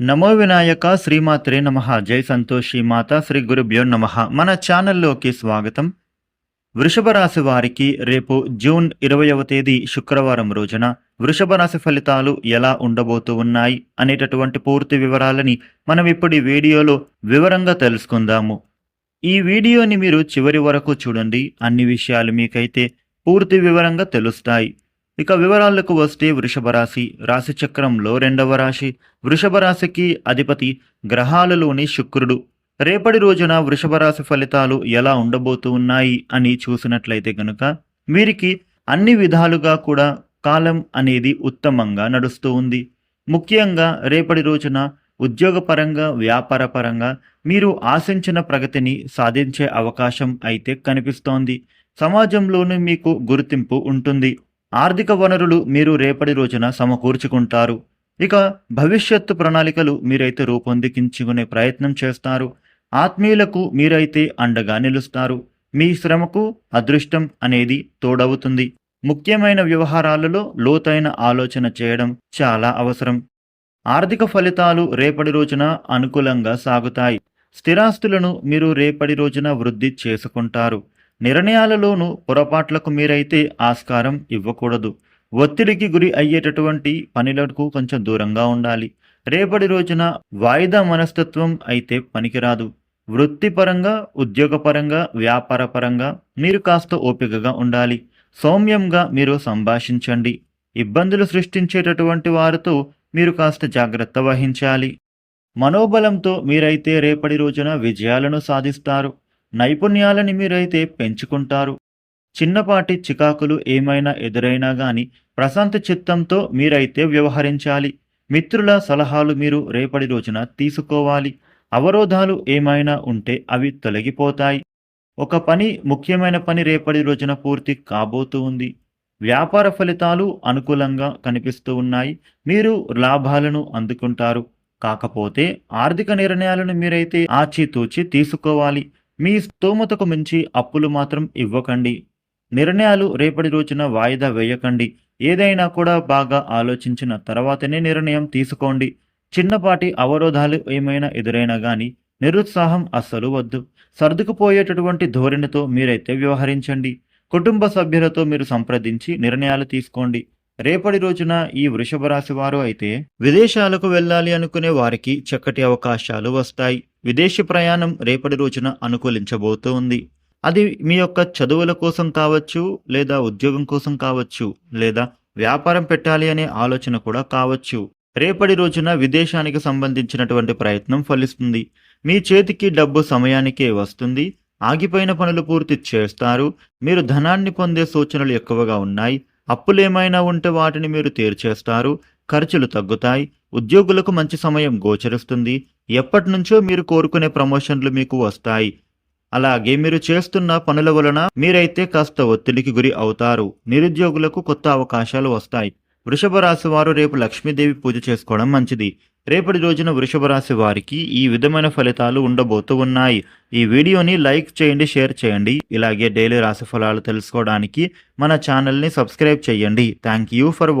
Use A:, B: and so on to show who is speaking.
A: నమో వినాయక శ్రీమాత్రే నమ. జై సంతోషి మాత శ్రీ గురుభ్యో నమ. మన ఛానల్లోకి స్వాగతం. వృషభ రాశి వారికి రేపు జూన్ ఇరవయవ తేదీ శుక్రవారం రోజున వృషభ రాశి ఫలితాలు ఎలా ఉండబోతూ ఉన్నాయి అనేటటువంటి పూర్తి వివరాలని మనం ఇప్పుడు వీడియోలో వివరంగా తెలుసుకుందాము. ఈ వీడియోని మీరు చివరి వరకు చూడండి. అన్ని విషయాలు మీకైతే పూర్తి వివరంగా తెలుస్తాయి. ఇక వివరాలకు వస్తే వృషభ రాశి. రాశి చక్రంలో రెండవ రాశి. వృషభ రాశికి అధిపతి గ్రహాలలోని శుక్రుడు. రేపటి రోజున వృషభ రాశి ఫలితాలు ఎలా ఉండబోతూ ఉన్నాయి అని చూసినట్లయితే గనుక వీరికి అన్ని విధాలుగా కూడా కాలం అనేది ఉత్తమంగా నడుస్తూ ఉంది. ముఖ్యంగా రేపటి రోజున ఉద్యోగపరంగా వ్యాపారపరంగా మీరు ఆశించిన ప్రగతిని సాధించే అవకాశం అయితే కనిపిస్తోంది. సమాజంలోనూ మీకు గుర్తింపు ఉంటుంది. ఆర్థిక వనరులు మీరు రేపటి రోజున సమకూర్చుకుంటారు. ఇక భవిష్యత్తు ప్రణాళికలు మీరైతే రూపొందించుకునే ప్రయత్నం చేస్తారు. ఆత్మీయులకు మీరైతే అండగా నిలుస్తారు. మీ శ్రమకు అదృష్టం అనేది తోడవుతుంది. ముఖ్యమైన వ్యవహారాలలో లోతైన ఆలోచన చేయడం చాలా అవసరం. ఆర్థిక ఫలితాలు రేపటి రోజున అనుకూలంగా సాగుతాయి. స్థిరాస్తులను మీరు రేపటి రోజున వృద్ధి చేసుకుంటారు. నిర్ణయాలలోనూ పొరపాట్లకు మీరైతే ఆస్కారం ఇవ్వకూడదు. ఒత్తిడికి గురి అయ్యేటటువంటి పనులకు కొంచెం దూరంగా ఉండాలి. రేపటి రోజున వాయిదా మనస్తత్వం అయితే పనికిరాదు. వృత్తిపరంగా ఉద్యోగపరంగా వ్యాపారపరంగా మీరు కాస్త ఓపికగా ఉండాలి. సౌమ్యంగా మీరు సంభాషించండి. ఇబ్బందులు సృష్టించేటటువంటి వారితో మీరు కాస్త జాగ్రత్త వహించాలి. మనోబలంతో మీరైతే రేపటి రోజున విజయాలను సాధిస్తారు. నైపుణ్యాలని మీరైతే పెంచుకుంటారు. చిన్నపాటి చికాకులు ఏమైనా ఎదురైనా గాని ప్రశాంత చిత్తంతో మీరైతే వ్యవహరించాలి. మిత్రుల సలహాలు మీరు రేపటి రోజున తీసుకోవాలి. అవరోధాలు ఏమైనా ఉంటే అవి తొలగిపోతాయి. ఒక పని ముఖ్యమైన పని రేపటి రోజున పూర్తి కాబోతూ ఉంది. వ్యాపార ఫలితాలు అనుకూలంగా కనిపిస్తూ ఉన్నాయి. మీరు లాభాలను అందుకుంటారు. కాకపోతే ఆర్థిక నిర్ణయాలను మీరైతే ఆచితూచి తీసుకోవాలి. మీ స్తోమతకు మించి అప్పులు మాత్రం ఇవ్వకండి. నిర్ణయాలు రేపటి రోజున వాయిదా వేయకండి. ఏదైనా కూడా బాగా ఆలోచించిన తర్వాతనే నిర్ణయం తీసుకోండి. చిన్నపాటి అవరోధాలు ఏమైనా ఎదురైనా గాని నిరుత్సాహం అస్సలు వద్దు. సర్దుకుపోయేటటువంటి ధోరణితో మీరైతే వ్యవహరించండి. కుటుంబ సభ్యులతో మీరు సంప్రదించి నిర్ణయాలు తీసుకోండి. రేపటి రోజున ఈ వృషభ రాశి వారు అయితే విదేశాలకు వెళ్ళాలి అనుకునే వారికి చక్కటి అవకాశాలు వస్తాయి. విదేశీ ప్రయాణం రేపటి రోజున అనుకూలించబోతూ ఉంది అది మీ యొక్క చదువుల కోసం కావచ్చు లేదా ఉద్యోగం కోసం కావచ్చు లేదా వ్యాపారం పెట్టాలి అనే ఆలోచన కూడా కావచ్చు. రేపటి రోజున విదేశానికి సంబంధించినటువంటి ప్రయత్నం ఫలిస్తుంది. మీ చేతికి డబ్బు సమయానికే వస్తుంది. ఆగిపోయిన పనులు పూర్తి చేస్తారు. మీరు ధనాన్ని పొందే సూచనలు ఎక్కువగా ఉన్నాయి. అప్పులేమైనా ఉంటే వాటిని మీరు తీర్చేస్తారు. ఖర్చులు తగ్గుతాయి. ఉద్యోగులకు మంచి సమయం గోచరిస్తుంది. ఎప్పటి నుంచో మీరు కోరుకునే ప్రమోషన్లు మీకు వస్తాయి. అలాగే మీరు చేస్తున్న పనుల వలన మీరైతే కాస్త ఒత్తిడికి గురి అవుతారు. నిరుద్యోగులకు కొత్త అవకాశాలు వస్తాయి. వృషభ రాశి వారు రేపు లక్ష్మీదేవి పూజ చేసుకోవడం మంచిది. రేపటి రోజున వృషభ రాశి వారికి ఈ విధమైన ఫలితాలు ఉండబోతూ ఉన్నాయి. ఈ వీడియోని లైక్ చేయండి షేర్ చేయండి. ఇలాగే డైలీ రాశి ఫలాలు తెలుసుకోవడానికి మన ఛానల్ని సబ్స్క్రైబ్ చేయండి. Thank you for